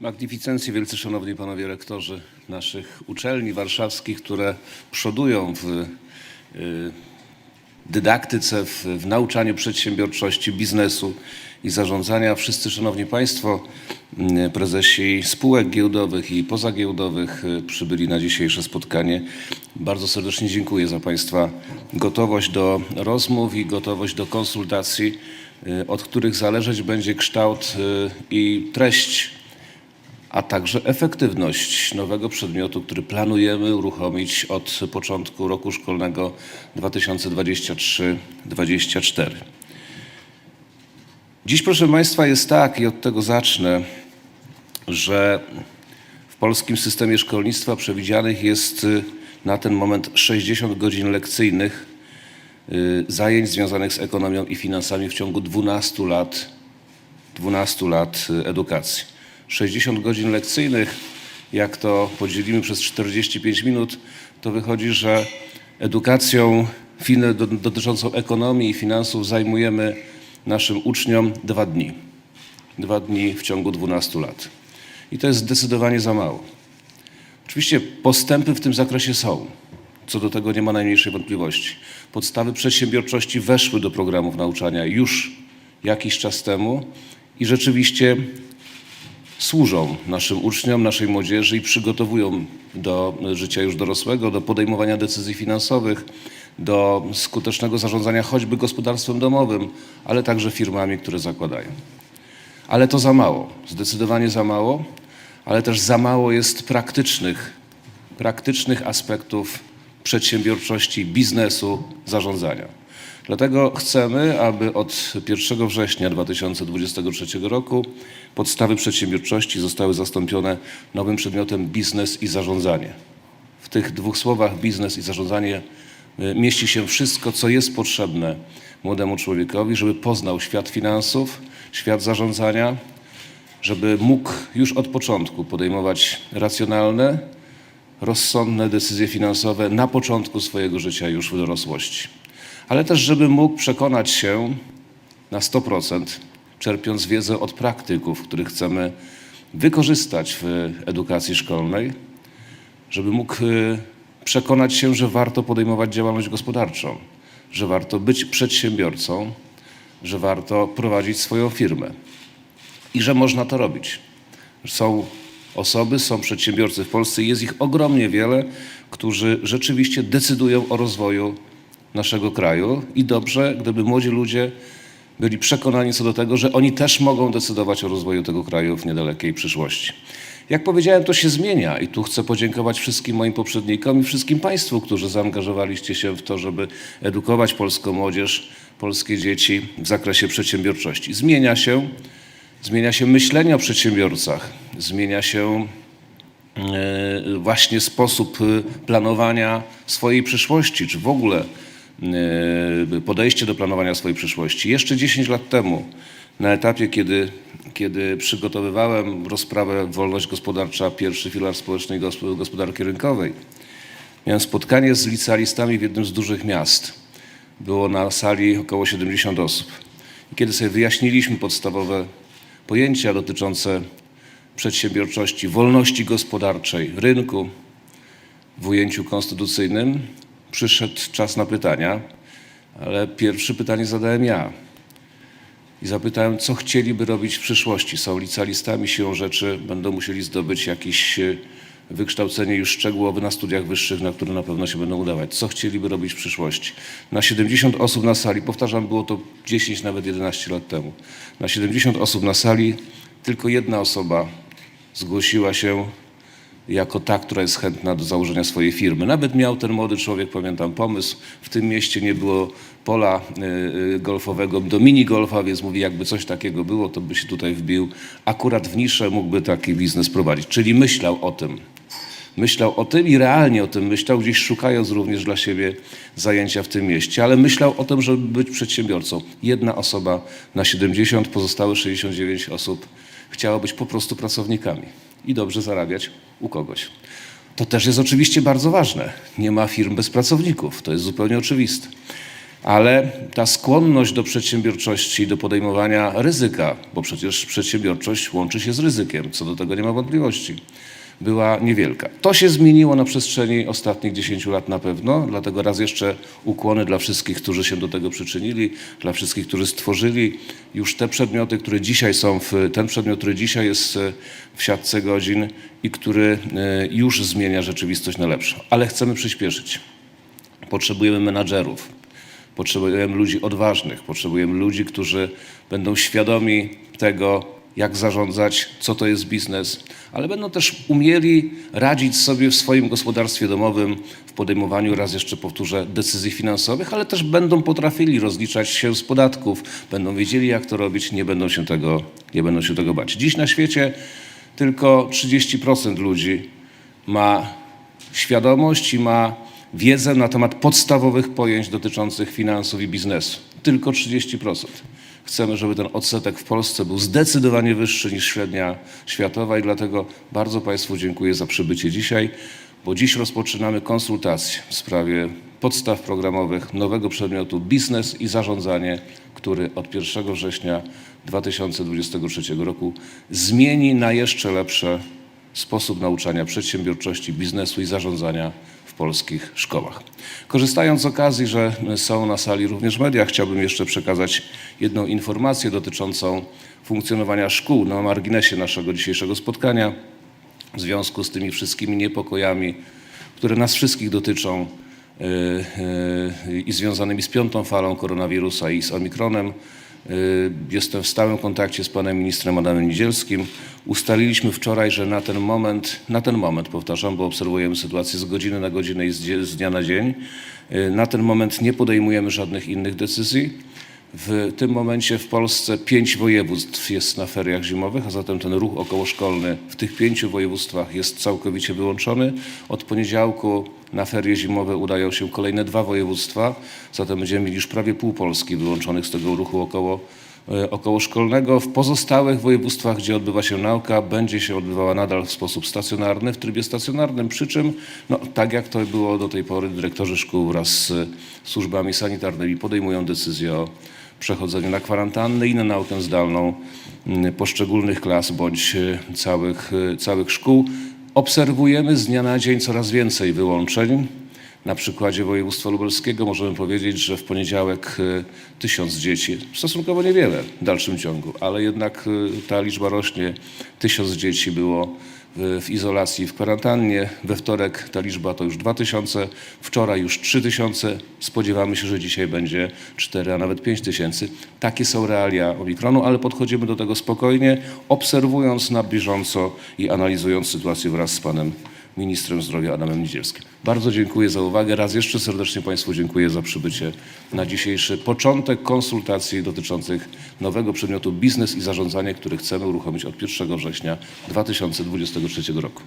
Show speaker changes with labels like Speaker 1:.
Speaker 1: Magnificencje, wielce szanowni panowie rektorzy naszych uczelni warszawskich, które przodują w y, dydaktyce, w, w nauczaniu przedsiębiorczości, biznesu i zarządzania. Wszyscy szanowni państwo, y, prezesi spółek giełdowych i pozagiełdowych y, przybyli na dzisiejsze spotkanie. Bardzo serdecznie dziękuję za państwa gotowość do rozmów i gotowość do konsultacji, y, od których zależeć będzie kształt i treść a także efektywność nowego przedmiotu, który planujemy uruchomić od początku roku szkolnego 2023-2024. Dziś, proszę Państwa, jest tak, i od tego zacznę, że w polskim systemie szkolnictwa przewidzianych jest y, na ten moment 60 godzin lekcyjnych y, zajęć związanych z ekonomią i finansami w ciągu 12 lat 12 lat y, edukacji. 60 godzin lekcyjnych, jak to podzielimy przez 45 minut, to wychodzi, że edukacją dotyczącą ekonomii i finansów zajmujemy naszym uczniom dwa dni. Dwa dni w ciągu 12 lat. I to jest zdecydowanie za mało. Oczywiście postępy w tym zakresie są. Co do tego nie ma najmniejszej wątpliwości. Podstawy przedsiębiorczości weszły do programów nauczania już jakiś czas temu i rzeczywiście służą naszym uczniom, naszej młodzieży i przygotowują do życia już dorosłego, do podejmowania decyzji finansowych, do skutecznego zarządzania choćby gospodarstwem domowym, ale także firmami, które zakładają. Ale to za mało, zdecydowanie za mało, ale też za mało jest praktycznych, praktycznych aspektów przedsiębiorczości, biznesu, zarządzania. Dlatego chcemy, aby od 1 września 2023 roku podstawy przedsiębiorczości zostały zastąpione nowym przedmiotem biznes i zarządzanie. W tych dwóch słowach biznes i zarządzanie y, mieści się wszystko, co jest potrzebne młodemu człowiekowi, żeby poznał świat finansów, świat zarządzania, żeby mógł już od początku podejmować racjonalne, rozsądne decyzje finansowe na początku swojego życia już w dorosłości. Ale też, żeby mógł przekonać się na 100%, czerpiąc wiedzę od praktyków, których chcemy wykorzystać w edukacji szkolnej, żeby mógł y, przekonać się, że warto podejmować działalność gospodarczą, że warto być przedsiębiorcą, że warto prowadzić swoją firmę i że można to robić. Są osoby, są przedsiębiorcy w Polsce, jest ich ogromnie wiele, którzy rzeczywiście decydują o rozwoju naszego kraju i dobrze, gdyby młodzi ludzie byli przekonani co do tego, że oni też mogą decydować o rozwoju tego kraju w niedalekiej przyszłości. Jak powiedziałem, to się zmienia i tu chcę podziękować wszystkim moim poprzednikom i wszystkim Państwu, którzy zaangażowaliście się w to, żeby edukować polską młodzież, polskie dzieci w zakresie przedsiębiorczości. Zmienia się, zmienia się myślenie o przedsiębiorcach, zmienia się e, właśnie sposób y, planowania swojej przyszłości, czy w ogóle e, podejście do planowania swojej przyszłości. Jeszcze 10 lat temu, na etapie, kiedy, kiedy przygotowywałem rozprawę Wolność Gospodarcza, pierwszy filar społecznej gosp- gospodarki rynkowej, miałem spotkanie z licealistami w jednym z dużych miast. Było na sali około 70 osób. I kiedy sobie wyjaśniliśmy podstawowe pojęcia dotyczące przedsiębiorczości, wolności gospodarczej, rynku w ujęciu konstytucyjnym, przyszedł czas na pytania, ale pierwsze pytanie zadałem ja. I zapytałem, co chcieliby robić w przyszłości. Są licealistami, siłą rzeczy będą musieli zdobyć jakieś e, wykształcenie już szczegółowe na studiach wyższych, na które na pewno się będą udawać. Co chcieliby robić w przyszłości? Na 70 osób na sali, powtarzam, było to 10, nawet 11 lat temu. Na 70 osób na sali tylko jedna osoba zgłosiła się jako ta, która jest chętna do założenia swojej firmy. Nawet miał ten młody człowiek, pamiętam, pomysł. W tym mieście nie było pola y, y, golfowego do minigolfa, więc mówi, jakby coś takiego było, to by się tutaj wbił. Akurat w niszę mógłby taki biznes prowadzić. Czyli myślał o tym. Myślał o tym i realnie o tym myślał, gdzieś szukając również dla siebie zajęcia w tym mieście, ale myślał o tym, żeby być przedsiębiorcą. Jedna osoba na 70, pozostałe 69 osób chciało być po prostu pracownikami i dobrze zarabiać u kogoś. To też jest oczywiście bardzo ważne. Nie ma firm bez pracowników, to jest zupełnie oczywiste. ale ta skłonność do przedsiębiorczości, do podejmowania ryzyka, bo przecież przedsiębiorczość łączy się z ryzykiem, co do tego nie ma wątpliwości, była niewielka. To się zmieniło na przestrzeni ostatnich 10 lat na pewno, dlatego raz jeszcze ukłony dla wszystkich, którzy się do tego przyczynili, dla wszystkich, którzy stworzyli już te przedmioty, które dzisiaj są, w, ten przedmiot, który dzisiaj jest e, w siatce godzin i który e, już zmienia rzeczywistość na lepszą. Ale chcemy przyspieszyć. Potrzebujemy menadżerów, potrzebujemy ludzi odważnych, potrzebujemy ludzi, którzy będą świadomi tego, jak zarządzać, co to jest biznes, ale będą też umieli radzić sobie w swoim gospodarstwie domowym w podejmowaniu, raz jeszcze powtórzę, decyzji finansowych, ale też będą potrafili rozliczać się z podatków, będą wiedzieli, jak to robić, nie będą się tego, nie będą się tego bać. Dziś na świecie tylko 30% ludzi ma świadomość i ma wiedzę na temat podstawowych pojęć dotyczących finansów i biznesu. Tylko 30%. Chcemy, żeby ten odsetek w Polsce był zdecydowanie wyższy niż średnia światowa i dlatego bardzo Państwu dziękuję za przybycie dzisiaj, bo dziś rozpoczynamy konsultacje w sprawie podstaw programowych nowego przedmiotu biznes i zarządzanie, który od 1 września 2023 roku zmieni na jeszcze lepsze sposób nauczania przedsiębiorczości, biznesu i zarządzania w polskich szkołach. Korzystając z okazji, że są na sali również media, chciałbym jeszcze przekazać jedną informację dotyczącą funkcjonowania szkół na marginesie naszego dzisiejszego spotkania w związku z tymi wszystkimi niepokojami, które nas wszystkich dotyczą yy, yy, i związanymi z piątą falą koronawirusa i z omikronem. Y, Jestem w stałym kontakcie z panem ministrem Adamem Niedzielskim. Ustaliliśmy wczoraj, że na ten moment, na ten moment powtarzam, bo obserwujemy sytuację z godziny na godzinę i z, dnia na dzień, y, na ten moment nie podejmujemy żadnych innych decyzji. W tym momencie w Polsce pięć województw jest na feriach zimowych, a zatem ten ruch okołoszkolny w tych pięciu województwach jest całkowicie wyłączony. Od poniedziałku na ferie zimowe udają się kolejne dwa województwa, zatem będziemy mieli już prawie pół Polski wyłączonych z tego ruchu około, okołoszkolnego. W pozostałych województwach, gdzie odbywa się nauka, będzie się odbywała nadal w sposób stacjonarny, w trybie stacjonarnym, przy czym, no, tak jak to było do tej pory, dyrektorzy szkół wraz z służbami sanitarnymi podejmują decyzję o przechodzeniu na kwarantannę i na naukę zdalną poszczególnych klas bądź e, całych, e, całych szkół. Obserwujemy z dnia na dzień coraz więcej wyłączeń. Na przykładzie województwa lubelskiego możemy powiedzieć, że w poniedziałek e, tysiąc dzieci, stosunkowo niewiele w dalszym ciągu, ale jednak e, ta liczba rośnie. Tysiąc dzieci było w, izolacji, w kwarantannie. We wtorek ta liczba to już 2000, wczoraj już 3000. Spodziewamy się, że dzisiaj będzie 4, a nawet 5 tysięcy. Takie są realia Omikronu, ale podchodzimy do tego spokojnie, obserwując na bieżąco i analizując sytuację wraz z panem ministrem zdrowia Adamem Niedzielskim. Bardzo dziękuję za uwagę. Raz jeszcze serdecznie Państwu dziękuję za przybycie na dzisiejszy początek konsultacji dotyczących nowego przedmiotu biznes i zarządzanie, który chcemy uruchomić od 1 września 2023 roku.